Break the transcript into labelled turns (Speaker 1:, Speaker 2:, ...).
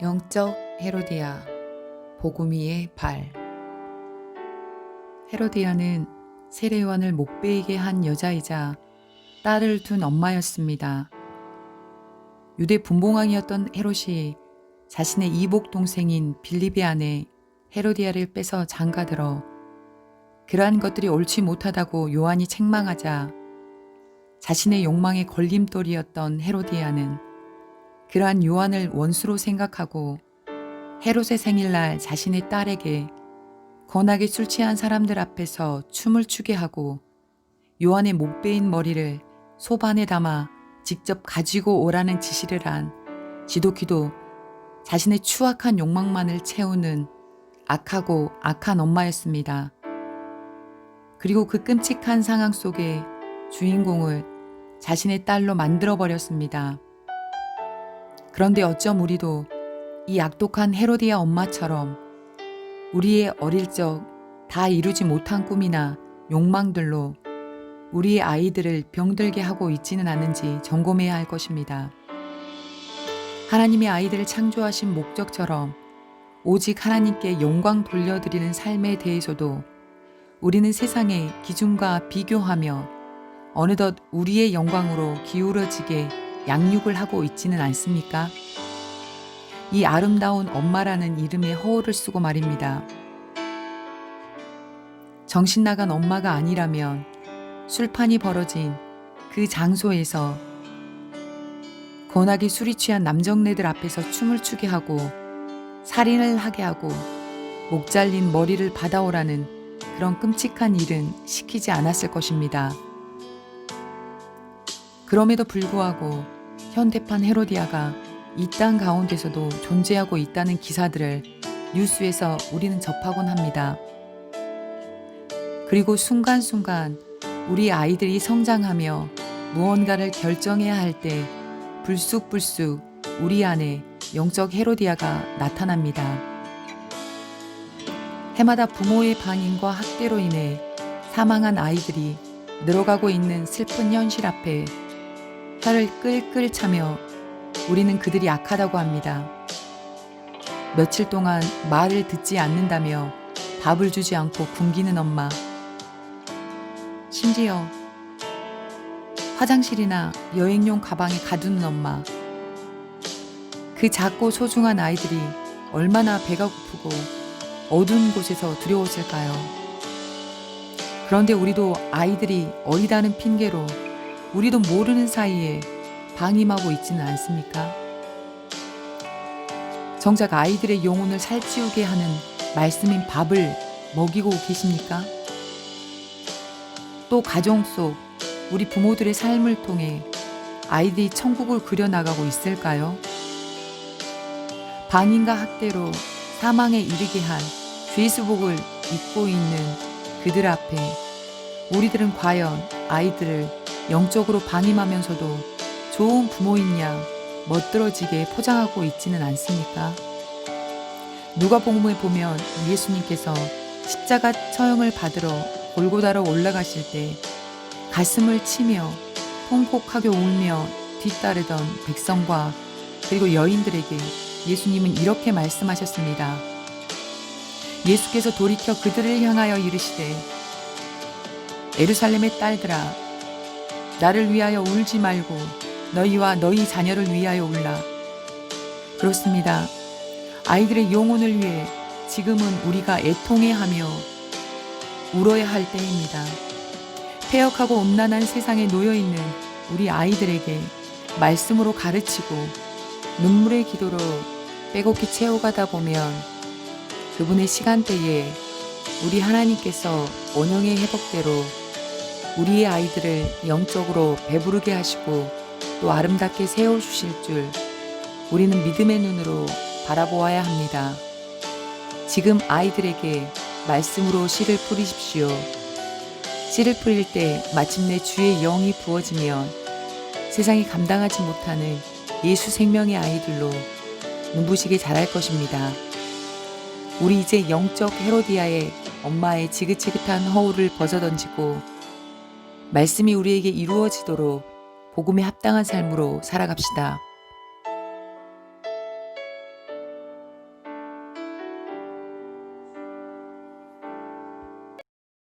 Speaker 1: 영적 헤로디아 보구미의 발 헤로디아는 세례요한을 못 베이게 한 여자이자 딸을 둔 엄마였습니다. 유대 분봉왕이었던 헤롯이 자신의 이복 동생인 빌립의 아내 헤로디아를 빼서 장가들어 그러한 것들이 옳지 못하다고 요한이 책망하자 자신의 욕망의 걸림돌이었던 헤로디아는 그러한 요한을 원수로 생각하고 헤롯의 생일날 자신의 딸에게 건하게 술 취한 사람들 앞에서 춤을 추게 하고 요한의 못 베인 머리를 소반에 담아 직접 가지고 오라는 지시를 한 지도키도 자신의 추악한 욕망만을 채우는 악하고 악한 엄마였습니다. 그리고 그 끔찍한 상황 속에 주인공을 자신의 딸로 만들어 버렸습니다. 그런데 어쩜 우리도 이 악독한 헤로디아 엄마처럼 우리의 어릴 적 다 이루지 못한 꿈이나 욕망들로 우리의 아이들을 병들게 하고 있지는 않은지 점검해야 할 것입니다. 하나님의 아이들을 창조하신 목적처럼 오직 하나님께 영광 돌려드리는 삶에 대해서도 우리는 세상의 기준과 비교하며 어느덧 우리의 영광으로 기울어지게 양육을 하고 있지는 않습니까? 이 아름다운 엄마라는 이름의 허울을 쓰고 말입니다. 정신 나간 엄마가 아니라면 술판이 벌어진 그 장소에서 건하게 술이 취한 남정네들 앞에서 춤을 추게 하고 살인을 하게 하고 목 잘린 머리를 받아오라는 그런 끔찍한 일은 시키지 않았을 것입니다. 그럼에도 불구하고 현대판 헤로디아가 이 땅 가운데서도 존재하고 있다는 기사들을 뉴스에서 우리는 접하곤 합니다. 그리고 순간순간 우리 아이들이 성장하며 무언가를 결정해야 할 때 불쑥불쑥 우리 안에 영적 헤로디아가 나타납니다. 해마다 부모의 방임과 학대로 인해 사망한 아이들이 늘어가고 있는 슬픈 현실 앞에 혀를 끌끌 차며 우리는 그들이 악하다고 합니다. 며칠 동안 말을 듣지 않는다며 밥을 주지 않고 굶기는 엄마. 심지어 화장실이나 여행용 가방에 가두는 엄마. 그 작고 소중한 아이들이 얼마나 배가 고프고 어두운 곳에서 두려웠을까요? 그런데 우리도 아이들이 어리다는 핑계로 우리도 모르는 사이에 방임하고 있지는 않습니까? 정작 아이들의 영혼을 살찌우게 하는 말씀인 밥을 먹이고 계십니까? 또 가정 속 우리 부모들의 삶을 통해 아이들이 천국을 그려나가고 있을까요? 방임과 학대로 사망에 이르게 한 죄수복을 입고 있는 그들 앞에 우리들은 과연 아이들을 영적으로 방임하면서도 좋은 부모인 양 멋들어지게 포장하고 있지는 않습니까? 누가 복음에 보면 예수님께서 십자가 처형을 받으러 골고다로 올라가실 때 가슴을 치며 통곡하게 울며 뒤따르던 백성과 그리고 여인들에게 예수님은 이렇게 말씀하셨습니다. 예수께서 돌이켜 그들을 향하여 이르시되 에루살렘의 딸들아 나를 위하여 울지 말고 너희와 너희 자녀를 위하여 울라. 그렇습니다. 아이들의 영혼을 위해 지금은 우리가 애통해 하며 울어야 할 때입니다. 폐역하고 음란한 세상에 놓여 있는 우리 아이들에게 말씀으로 가르치고 눈물의 기도로 빼곡히 채워가다 보면 그분의 시간대에 우리 하나님께서 원형의 회복대로 우리의 아이들을 영적으로 배부르게 하시고 또 아름답게 세워주실 줄 우리는 믿음의 눈으로 바라보아야 합니다. 지금 아이들에게 말씀으로 씨를 뿌리십시오. 씨를 뿌릴 때 마침내 주의 영이 부어지면 세상이 감당하지 못하는 예수 생명의 아이들로 눈부시게 자랄 것입니다. 우리 이제 영적 헤로디아의 엄마의 지긋지긋한 허울을 벗어던지고 말씀이 우리에게 이루어지도록 복음에 합당한 삶으로 살아갑시다.